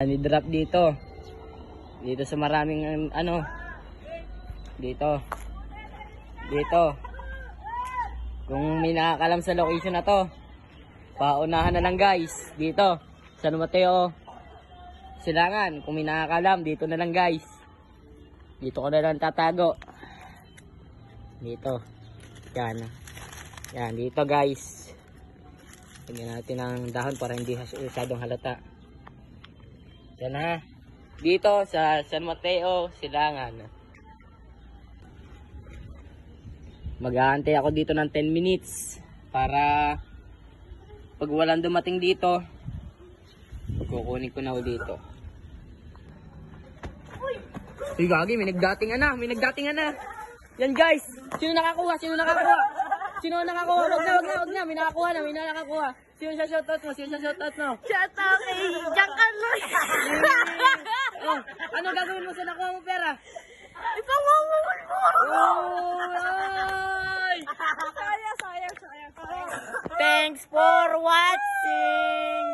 Ni-drop dito. Dito sa maraming um, ano. Dito. Dito. Kung may nakakalam sa location na to, paunahan na lang guys. Dito. San Mateo. Silangan. Kung may nakakalam, dito na lang guys. Dito ko na lang tatago. Dito. Yan. Yan, dito guys. Lagyan natin ng dahon para hindi masyadong halata. Yan ha. Dito sa San Mateo, Silangan. Mag-aantay ako dito ng 10 minutes para pag walang dumating dito, kukunin ko na ho dito. Uy, gagi, may nagdating na, may nagdating na. Yan guys, sino nakakuha? Sino nakakuha? Sino nakakuha? Wag na, wag na, wag na, may nakakuha na, may nakakuha. Sino sa shoutout mo? Sino sa shoutout mo? Shout out kay ano gagawin mo sa nakuha mo pera? Ipamamahal mo! Sayang, sayang, sayang, sayang. Thanks for watching!